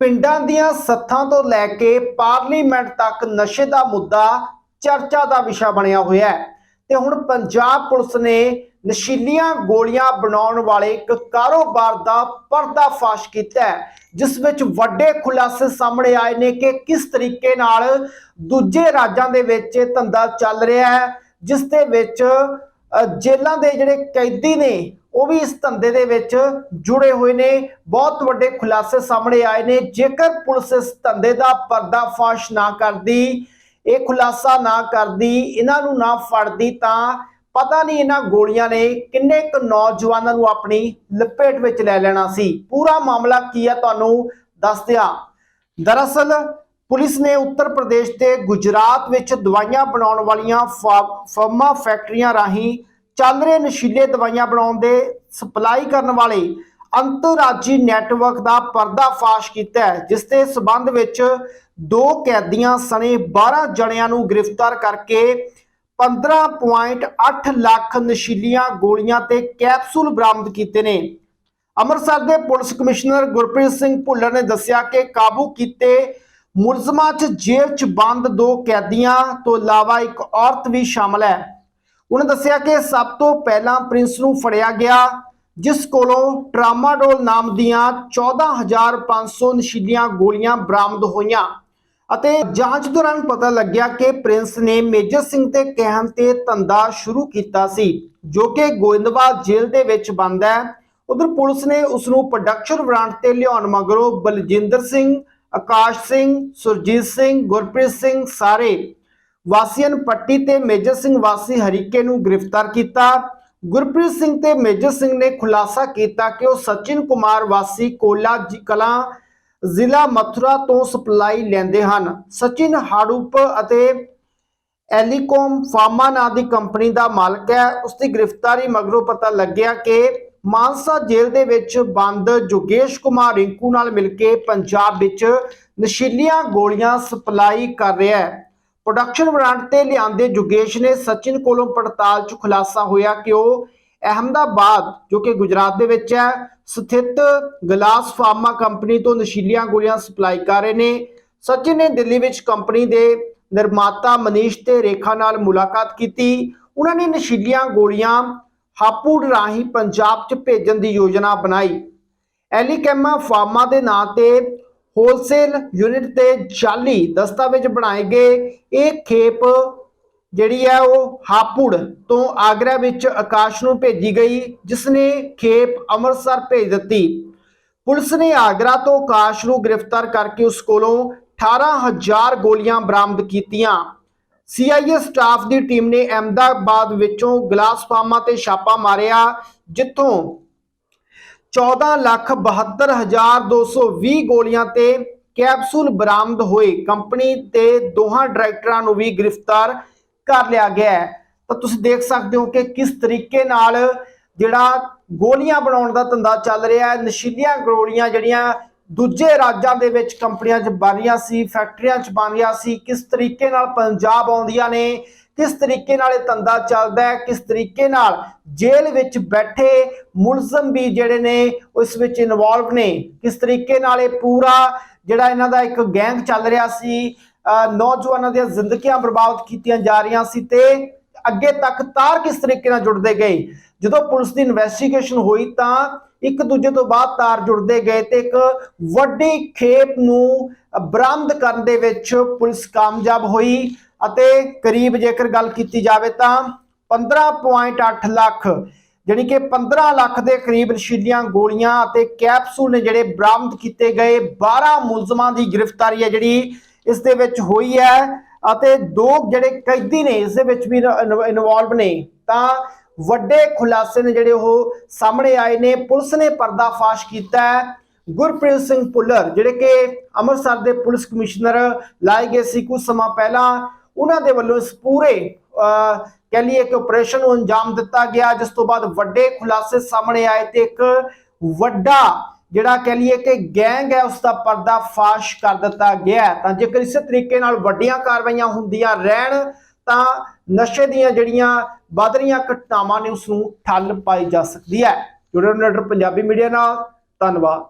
ਪਿੰਡਾਂ ਦੀਆਂ ਸੱਥਾਂ ਤੋਂ ਲੈ ਕੇ ਪਾਰਲੀਮੈਂਟ ਤੱਕ ਨਸ਼ੇ ਦਾ ਮੁੱਦਾ ਚਰਚਾ ਦਾ ਵਿਸ਼ਾ ਬਣਿਆ ਹੋਇਆ ਹੈ। ਤੇ ਹੁਣ ਪੰਜਾਬ ਪੁਲਿਸ ਨੇ ਨਸ਼ੀਲੀਆਂ ਗੋਲੀਆਂ ਬਣਾਉਣ ਵਾਲੇ ਇੱਕ ਕਾਰੋਬਾਰ ਦਾ ਪਰਦਾਫਾਸ਼ ਕੀਤਾ ਹੈ ਜਿਸ ਵਿੱਚ ਵੱਡੇ ਖੁਲਾਸੇ ਸਾਹਮਣੇ ਆਏ ਨੇ ਕਿ ਕਿਸ ਤਰੀਕੇ ਨਾਲ ਦੂਜੇ ਰਾਜਾਂ ਦੇ ਵਿੱਚ ਇਹ ਧੰਦਾ ਚੱਲ ਰਿਹਾ ਹੈ ਜਿਸ ਦੇ ਵਿੱਚ ਅ, ਜੇਲ੍ਹਾਂ ਦੇ ਜਿਹੜੇ ਕੈਦੀ ਨੇ ਉਹ ਵੀ ਇਸ ਧੰਦੇ ਦੇ ਵਿੱਚ ਜੁੜੇ ਹੋਏ ਨੇ। ਬਹੁਤ ਵੱਡੇ ਖੁਲਾਸੇ ਸਾਹਮਣੇ ਆਏ ਨੇ। ਜੇਕਰ ਪੁਲਿਸ ਇਸ ਧੰਦੇ ਦਾ ਪਰਦਾਫਾਸ਼ ਨਾ ਕਰਦੀ, ਇਹ ਖੁਲਾਸਾ ਨਾ ਕਰਦੀ, ਇਹਨਾਂ ਨੂੰ ਨਾ ਫੜਦੀ, ਤਾਂ ਪਤਾ ਨਹੀਂ ਇਹਨਾਂ ਗੋਲੀਆਂ ਨੇ ਕਿੰਨੇ ਕੁ ਨੌਜਵਾਨਾਂ ਨੂੰ ਆਪਣੀ ਲਪੇਟ ਵਿੱਚ ਲੈ ਲੈਣਾ ਸੀ। ਪੂਰਾ ਮਾਮਲਾ ਕੀ ਹੈ ਤੁਹਾਨੂੰ ਦੱਸ ਦਿਆਂ। ਦਰਅਸਲ ਪੁਲਿਸ ਨੇ ਉੱਤਰ ਪ੍ਰਦੇਸ਼ ਤੇ ਗੁਜਰਾਤ ਵਿੱਚ ਦਵਾਈਆਂ ਬਣਾਉਣ ਵਾਲੀਆਂ ਫਾ- ਫਰਮਾਂ ਫੈਕਟਰੀਆਂ ਰਾਹੀਂ ਚੱਲ ਰਹੇ ਨਸ਼ੀਲੇ ਦਵਾਈਆਂ ਬਣਾਉਣ ਦੇ ਸਪਲਾਈ ਕਰਨ ਵਾਲੇ ਅੰਤਰਰਾਜੀ ਨੈਟਵਰਕ ਦਾ ਪਰਦਾਫਾਸ਼ ਕੀਤਾ ਹੈ, ਜਿਸ ਦੇ ਸਬੰਧ ਵਿੱਚ ਦੋ ਕੈਦੀਆਂ ਸਣੇ 12 ਜਣਿਆਂ ਨੂੰ ਗ੍ਰਿਫਤਾਰ ਕਰਕੇ 15.8 ਲੱਖ ਨਸ਼ੀਲੀਆਂ ਗੋਲੀਆਂ ਤੇ ਕੈਪਸੂਲ ਬਰਾਮਦ ਕੀਤੇ ਨੇ। ਅੰਮ੍ਰਿਤਸਰ ਦੇ ਪੁਲਿਸ ਕਮਿਸ਼ਨਰ ਗੁਰਪ੍ਰੀਤ ਸਿੰਘ ਭੁੱਲਰ ਨੇ ਦੱਸਿਆ ਕਿ ਕਾਬੂ ਕੀਤੇ ਮੁਲਜ਼ਮਾਂ 'ਚ ਜੇਲ੍ਹ 'ਚ ਬੰਦ ਦੋ ਕੈਦੀਆਂ ਤੋਂ ਇਲਾਵਾ ਇੱਕ ਔਰਤ ਵੀ ਸ਼ਾਮਲ ਹੈ। ਉਹਨੇ ਦੱਸਿਆ ਕਿ ਸਭ ਤੋਂ ਪਹਿਲਾਂ ਪ੍ਰਿੰਸ ਨੂੰ ਫੜਿਆ ਗਿਆ, ਜਿਸ ਕੋਲੋਂ ਟਰਾਮਾਡੋਲ ਨਾਮ ਦੀਆਂ 14500 ਨਸ਼ੀਲੀਆਂ ਗੋਲੀਆਂ ਬਰਾਮਦ ਹੋਈਆਂ ਅਤੇ ਜਾਂਚ ਦੌਰਾਨ ਪਤਾ ਲੱਗਿਆ ਕਿ ਪ੍ਰਿੰਸ ਨੇ ਮੇਜਰ ਸਿੰਘ ਦੇ ਕਹਿਣ ਤੇ ਧੰਦਾ ਸ਼ੁਰੂ ਕੀਤਾ ਸੀ, ਜੋ ਕਿ ਗੋਇੰਦਵਾਲ ਜੇਲ੍ਹ ਦੇ ਵਿੱਚ ਬੰਦ ਹੈ। ਉਧਰ ਪੁਲਿਸ ਨੇ ਉਸ ਨੂੰ ਪ੍ਰੋਡਕਸ਼ਨ ਵਾਰੰਟ ਤੇ ਲਿਆਉਣ ਮਗਰੋਂ ਬਲਜਿੰਦਰ ਸਿੰਘ, ਆਕਾਸ਼ ਸਿੰਘ, ਸੁਰਜੀਤ ਸਿੰਘ, ਗੁਰਪ੍ਰੀਤ ਸਿੰਘ ਸਾਰੇ ਵਾਸੀਅਨ ਪੱਟੀ ਤੇ ਮੇਜਰ ਸਿੰਘ ਵਾਸੀ ਹਰੀਕੇ ਨੂੰ ਗ੍ਰਿਫਤਾਰ ਕੀਤਾ। ਗੁਰਪ੍ਰੀਤ ਸਿੰਘ ਤੇ ਮੇਜਰ ਸਿੰਘ ਨੇ ਖੁਲਾਸਾ ਕੀਤਾ ਕਿ ਉਹ ਸਚਿਨ ਕੁਮਾਰ ਵਾਸੀ ਕੋਲਾ ਕਲਾਂ ਜ਼ਿਲ੍ਹਾ ਮਥੁਰਾ ਤੋਂ ਸਪਲਾਈ ਲੈਂਦੇ ਹਨ। ਸਚਿਨ ਹਾੜੂਪ ਅਤੇ ਐਲੀਕੋਮ ਫਾਰਮਾ ਨਾਂ ਦੀ ਕੰਪਨੀ ਦਾ ਮਾਲਕ ਹੈ। ਉਸ ਦੀ ਗ੍ਰਿਫਤਾਰੀ ਮਗਰੋਂ ਪਤਾ ਲੱਗਿਆ ਕਿ ਮਾਨਸਾ ਜੇਲ੍ਹ ਦੇ ਵਿੱਚ ਬੰਦ ਜੋਗੇਸ਼ ਕੁਮਾਰ ਰਿੰਕੂ ਨਾਲ ਮਿਲ ਕੇ ਪੰਜਾਬ ਵਿੱਚ ਨਸ਼ੀਲੀਆਂ ਗੋਲੀਆਂ ਸਪਲਾਈ ਕਰ ਰਿਹਾ ਹੈ। ਪ੍ਰੋਡਕਸ਼ਨ ਵਾਰੰਟ ਤੇ ਲਿਆਂਦੇ ਜੋਗੇਸ਼ ਨੇ ਸਚਿਨ ਕੋਲੋਂ ਪੜਤਾਲ 'ਚ ਖੁਲਾਸਾ ਹੋਇਆ ਕਿ ਉਹ ਅਹਮਦਾਬਾਦ, ਜੋ ਕਿ ਗੁਜਰਾਤ ਦੇ ਵਿੱਚ ਹੈ, ਸਥਿਤ ਗਲਾਸ ਫਾਰਮਾ ਕੰਪਨੀ ਤੋਂ ਨਸ਼ੀਲੀਆਂ ਗੋਲੀਆਂ ਸਪਲਾਈ ਕਰ ਰਹੇ ਨੇ। ਸਚਿਨ ਨੇ ਦਿੱਲੀ ਵਿੱਚ ਕੰਪਨੀ ਦੇ ਨਿਰਮਾਤਾ ਮਨੀਸ਼ ਤੇ ਰੇਖਾ ਨਾਲ ਮੁਲਾਕਾਤ ਕੀਤੀ। ਉਹਨਾਂ ਨੇ ਨਸ਼ੀਲੀਆਂ ਗੋਲੀਆਂ ਹਾਪੂਡ ਰਾਹੀਂ ਪੰਜਾਬ 'ਚ ਭੇਜਣ ਦੀ ਯੋਜਨਾ ਬਣਾਈ। ਐਲੀਕੈਮਾ ਫਾਰਮਾ ਦੇ ਨਾਂ ਤੇ ਹੋਲਸੇਲ ਯੂਨਿਟ ਤੇ ਜਾਲੀ ਦਸਤਾਵੇਜ਼ ਬਣਾਏ ਗਏ। ਇਹ ਖੇਪ ਜਿਹੜੀ ਹੈ ਉਹ ਹਾਪੁੜ ਤੋਂ ਆਗਰਾ ਵਿੱਚ ਆਕਾਸ਼ ਨੂੰ ਭੇਜੀ ਗਈ ਜਿਸ ਨੇ ਖੇਪ ਅੰਮ੍ਰਿਤਸਰ ਭੇਜ ਦਿੱਤੀ। ਪੁਲਿਸ ਨੇ ਆਗਰਾ ਤੋਂ ਆਕਾਸ਼ ਨੂੰ ਗ੍ਰਿਫਤਾਰ ਕਰਕੇ ਉਸ ਕੋਲੋਂ 18000 ਗੋਲੀਆਂ ਬਰਾਮਦ ਕੀਤੀਆਂ। ਸੀਆਈਏ ਸਟਾਫ ਦੀ ਟੀਮ ਨੇ ਅਹਿਮਦਾਬਾਦ ਵਿੱਚੋਂ ਗਲਾਸ ਫਾਰਮਾਂ ਤੇ ਛਾਪਾ ਮਾਰਿਆ, ਜਿੱਥੋਂ 1472220 ਗੋਲੀਆਂ ਤੇ ਕੈਪਸੂਲ ਬਰਾਮਦ ਹੋਏ। ਕੰਪਨੀ ਦੇ ਦੋਹਾਂ ਡਾਇਰੈਕਟਰਾਂ ਨੂੰ ਵੀ ਗ੍ਰਿਫਤਾਰ ਕਰ ਲਿਆ ਗਿਆ ਹੈ। ਤਾਂ ਤੁਸੀਂ ਦੇਖ ਸਕਦੇ ਹੋ ਕਿ ਕਿਸ ਤਰੀਕੇ ਨਾਲ ਜਿਹੜਾ ਗੋਲੀਆਂ ਬਣਾਉਣ ਦਾ ਧੰਦਾ ਚੱਲ ਰਿਹਾ ਹੈ, ਨਸ਼ੀਲੀਆਂ ਗੋਲੀਆਂ ਜਿਹੜੀਆਂ ਦੂਜੇ ਰਾਜਾਂ ਦੇ ਵਿੱਚ ਕੰਪਨੀਆਂ 'ਚ ਬਣ ਰਹੀਆਂ ਸੀ, ਫੈਕਟਰੀਆਂ 'ਚ ਬਣ ਰਹੀਆਂ ਸੀ, ਕਿਸ ਤਰੀਕੇ ਨਾਲ ਪੰਜਾਬ ਆਉਂਦੀਆਂ ਨੇ ਕਿਸ ਤਰੀਕੇ ਨਾਲ ਇਹ ਧੰਦਾ ਚੱਲਦਾ ਹੈ, ਕਿਸ ਤਰੀਕੇ ਨਾਲ ਜੇਲ੍ਹ ਵਿੱਚ ਬੈਠੇ ਮੁਲਜ਼ਮ ਵੀ ਜਿਹੜੇ ਨੇ ਉਸ ਵਿੱਚ ਇਨਵੋਲਵ ਨੇ, ਕਿਸ ਤਰੀਕੇ ਨਾਲ ਇਹ ਪੂਰਾ ਜਿਹੜਾ ਇਹਨਾਂ ਦਾ ਇੱਕ ਗੈਂਗ ਚੱਲ ਰਿਹਾ ਸੀ, ਅਹ ਨੌਜਵਾਨਾਂ ਦੀਆਂ ਜ਼ਿੰਦਗੀਆਂ ਬਰਬਾਦ ਕੀਤੀਆਂ ਜਾ ਰਹੀਆਂ ਸੀ ਤੇ ਅੱਗੇ ਤੱਕ ਤਾਰ ਕਿਸ ਤਰੀਕੇ ਨਾਲ ਜੁੜਦੇ ਗਏ? ਜਦੋਂ ਪੁਲਿਸ ਦੀ ਇਨਵੈਸਟੀਗੇਸ਼ਨ ਹੋਈ ਤਾਂ ਇੱਕ ਦੂਜੇ ਤੋਂ ਬਾਅਦ ਤਾਰ ਜੁੜਦੇ ਗਏ ਤੇ ਇੱਕ ਵੱਡੀ ਖੇਪ ਨੂੰ ਬਰਾਮਦ ਕਰਨ ਦੇ ਵਿੱਚ ਪੁਲਿਸ ਕਾਮਯਾਬ ਹੋਈ। ਅਤੇ ਕਰੀਬ ਜੇਕਰ ਗੱਲ ਕੀਤੀ ਜਾਵੇ ਤਾਂ 15.8 ਲੱਖ, ਜਾਣੀ ਕਿ 15 ਲੱਖ ਦੇ ਕਰੀਬ ਨਸ਼ੀਲੀਆਂ ਗੋਲੀਆਂ ਅਤੇ ਕੈਪਸੂਲ ਨੇ ਜਿਹੜੇ ਬਰਾਮਦ ਕੀਤੇ ਗਏ 12 ਮੁਲਜ਼ਮਾਂ ਦੀ ਗ੍ਰਿਫਤਾਰੀ ਹੈ ਜਿਹੜੀ ਇਸ ਦੇ ਵਿੱਚ ਹੋਈ ਹੈ ਅਤੇ ਦੋ ਜਿਹੜੇ ਕੈਦੀ ਨੇ ਇਸ ਦੇ ਵਿੱਚ ਵੀ ਇਨਵੋਲਵ ਨੇ, ਤਾਂ ਵੱਡੇ ਖੁਲਾਸੇ ਨੇ ਜਿਹੜੇ ਉਹ ਸਾਹਮਣੇ ਆਏ ਨੇ। ਪੁਲਿਸ ਨੇ ਪਰਦਾਫਾਸ਼ ਕੀਤਾ ਹੈ। ਗੁਰਪ੍ਰੀਤ ਸਿੰਘ ਪੁੱਲਰ, ਜਿਹੜੇ ਕਿ ਅੰਮ੍ਰਿਤਸਰ ਦੇ ਪੁਲਿਸ ਕਮਿਸ਼ਨਰ ਲਾਏ ਗਏ ਸੀ ਕੁਝ ਸਮਾਂ ਪਹਿਲਾਂ ਉਹਨਾਂ ਦੇ ਵੱਲੋਂ ਇਸ ਪੂਰੇ ਅਹ, ਕਹਿ ਲਈਏ ਕਿ ਆਪਰੇਸ਼ਨ ਨੂੰ ਅੰਜਾਮ ਦਿੱਤਾ ਗਿਆ ਜਿਸ ਤੋਂ ਬਾਅਦ ਵੱਡੇ ਖੁਲਾਸੇ ਸਾਹਮਣੇ ਆਏ ਤੇ ਇੱਕ ਵੱਡਾ ਜਿਹੜਾ ਕਹਿ ਲਈਏ ਕਿ ਗੈਂਗ ਹੈ ਉਸ ਦਾ ਪਰਦਾਫਾਸ਼ ਕਰ ਦਿੱਤਾ ਗਿਆ ਤਾਂ ਜੇਕਰ ਇਸੇ ਤਰੀਕੇ ਨਾਲ ਵੱਡੀਆਂ ਕਾਰਵਾਈਆਂ ਹੁੰਦੀਆਂ ਰਹਿਣ ਤਾਂ ਨਸ਼ੇ ਦੀਆਂ ਜਿਹੜੀਆਂ ਵੱਧ ਰਹੀਆਂ ਘਟਨਾਵਾਂ ਨੇ ਉਸ ਨੂੰ ਠੱਲ ਪਾਈ ਜਾ ਸਕਦੀ ਹੈ। ਜੁੜੇ ਰਹੋ ਨੈਟਵਰਕ ਪੰਜਾਬੀ ਮੀਡੀਆ ਨਾਲ। ਧੰਨਵਾਦ।